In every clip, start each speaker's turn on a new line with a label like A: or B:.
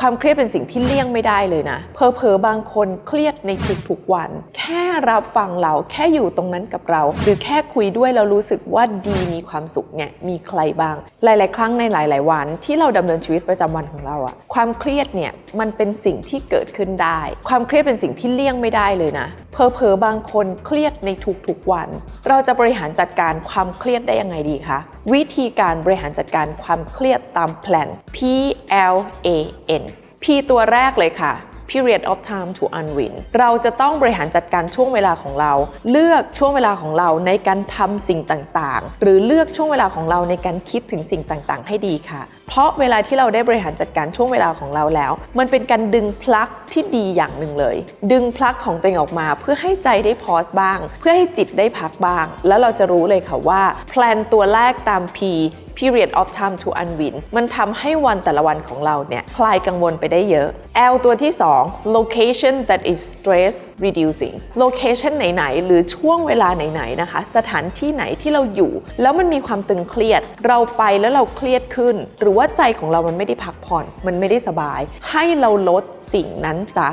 A: ความเครียดเป็นสิ่งที่เลี่ยงไม่ได้เลยนะ เพอเพอบางคนเครียดในทุกๆวัน แค่รับฟังเราแค่อยู่ตรงนั้นกับเรา หรือแค่คุยด้วยเรารู้สึกว่าดีมีความสุขเนี่ยมีใครบ้าง หลาย ๆ ครั้งในหลาย ๆ วัน ที่เราดำเนินชีวิตประจำวันของเราอะความเครียดเนี่ยมันเป็นสิ่งที่เกิดขึ้นได้ ความเครียดเป็นสิ่งที่เลี่ยงไม่ได้เลยนะ เพอเพอบางคนเครียดในทุกๆวัน เราจะบริหารจัดการความเครียดได้ยังไงดีคะวิธีการบริหารจัดการความเครียดตามแผน P L A N P ตัวแรกเลยค่ะ period of time to unwind เราจะต้องบริหารจัดการช่วงเวลาของเรา เลือกช่วงเวลาของเราในการทำสิ่งต่างๆ หรือเลือกช่วงเวลาของเราในการคิดถึงสิ่งต่างๆ ให้ดีค่ะ เพราะเวลาที่เราได้บริหารจัดการช่วงเวลาของเราแล้ว มันเป็นการดึงพลักที่ดีอย่างหนึ่งเลย ดึงพลักของตัวเองออกมาเพื่อให้ใจได้พอสบ้าง เพื่อให้จิตได้พักบ้าง แล้วเราจะรู้เลยค่ะว่าแพลนตัวแรกตาม P period of time to unwind มันทำให้วันแต่ละวันของเราเนี่ยคลายกังวลไปได้เยอะ L ตัวที่ 2 location that is stress reducing location ไหนๆ หรือช่วงเวลาไหนๆนะคะ สถานที่ไหนที่เราอยู่ แล้วมันมีความตึงเครียด เราไปแล้วเราเครียดขึ้น หรือว่าใจของเรามันไม่ได้พักผ่อน มันไม่ได้สบาย ให้เราลดสิ่งนั้นซะ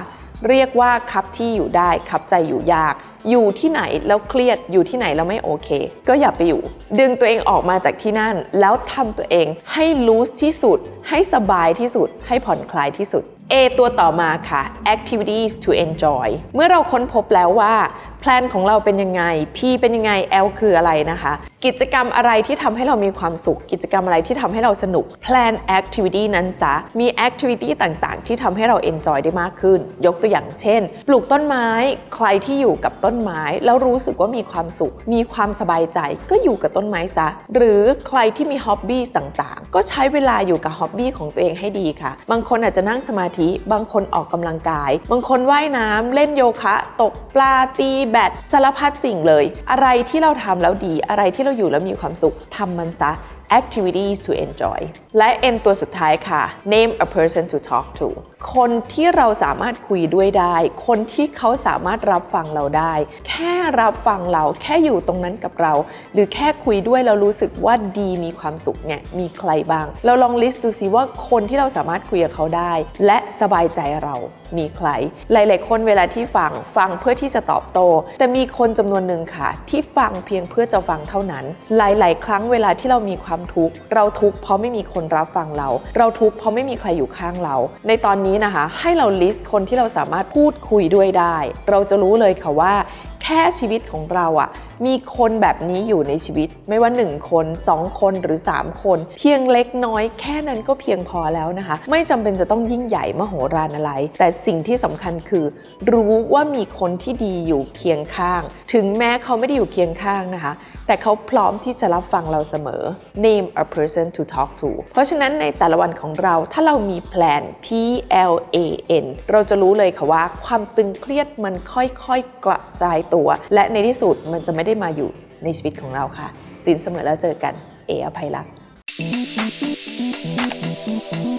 A: เรียกว่าคับที่อยู่ได้คับใจอยู่ยาก อยู่ที่ไหนแล้วเครียดอยู่ที่ไหนแล้วไม่โอเค ก็อย่าไปอยู่ ดึงตัวเองออกมาจากที่นั่น แล้วทำตัวเองให้ลูสที่สุด ให้สบายที่สุด ให้ผ่อนคลายที่สุด A ตัวต่อมาค่ะ activities to enjoy เมื่อเราค้นพบแล้วว่าแพลนของเราเป็นยังไง P เป็นยังไง L คืออะไรนะคะ กิจกรรมอะไรที่ทำให้เรามีความสุข กิจกรรมอะไรที่ทำให้เราสนุกแพลน activity นั้นซะ มี activity ต่างๆ ที่ทำให้เรา enjoy ได้มากขึ้น ยกตัวอย่างเช่น ปลูกต้นไม้ ใครที่อยู่กับต้นไม้ แล้วรู้สึกว่ามีความสุข มีความสบายใจ ก็อยู่กับต้นไม้ซะ หรือใครที่มีฮ็อบบี้ต่างๆ ก็ใช้เวลาอยู่กับฮ็อบบี้ของตัวเองให้ดีค่ะ บางคนอาจจะนั่งสมาธิ บางคนออกกำลังกาย บางคนว่ายน้ำเล่นโยคะ ตกปลาตีแบดสารพัดสิ่งเลย อะไรที่เราทำแล้วดี อะไรที่เราอยู่แล้วมีความสุขทำมันซะ activities to enjoy และ N ตัวสุดท้ายค่ะ name a person to talk to คนที่เราสามารถคุยด้วยได้ คนที่เขาสามารถรับฟังเราได้ แค่รับฟังเราแค่อยู่ตรงนั้นกับเรา หรือแค่คุยด้วยเรารู้สึกว่าดีมีความสุขเนี่ยมีใครบ้าง เราลองลิสต์ดูซิว่าคนที่เราสามารถคุยกับเขาได้ และสบายใจเรามีใคร หลาย ๆ คนเวลาที่ฟังฟังเพื่อที่จะตอบโต้แต่มีคนจำนวนหนึ่งค่ะ ที่ฟังเพียงเพื่อจะฟังเท่านั้น หลาย ๆ ครั้งเวลาที่เรามีความทุกข์ เราทุกข์เพราะไม่มีคนรับฟังเรา เราทุกข์เพราะไม่มีใครอยู่ข้างเรา ในตอนนี้นะคะ ให้เราลิสต์คนที่เราสามารถพูดคุยด้วยได้ เราจะรู้เลยค่ะว่า แค่ชีวิตของเราอะ่ะมีคนแบบนี้อยู่ในชีวิต ไม่ว่า 1 คน 2 คนหรือ 3 คน เพียงเล็กน้อยแค่นั้นก็เพียงพอแล้วนะคะ ไม่จำเป็นจะต้องยิ่งใหญ่มโหฬารอะไร แต่สิ่งที่สำคัญคือ รู้ว่ามีคนที่ดีอยู่เคียงข้าง ถึงแม้เขาไม่ได้อยู่เคียงข้างนะคะ แต่เขาพร้อมที่จะรับฟังเราเสมอ name a person to talk to เพราะฉะนั้นในแต่ละวันของเราถ้าเรามีแพลน P L A N เราจะรู้เลยค่ะว่า ความตึงเครียดมันค่อยๆกระจายตัว และในที่สุดมันจะไม่ได้มาอยู่ในชีวิตของเราค่ะสินเสมอแล้วเจอกัน เออภัยรัก
B: Thank you.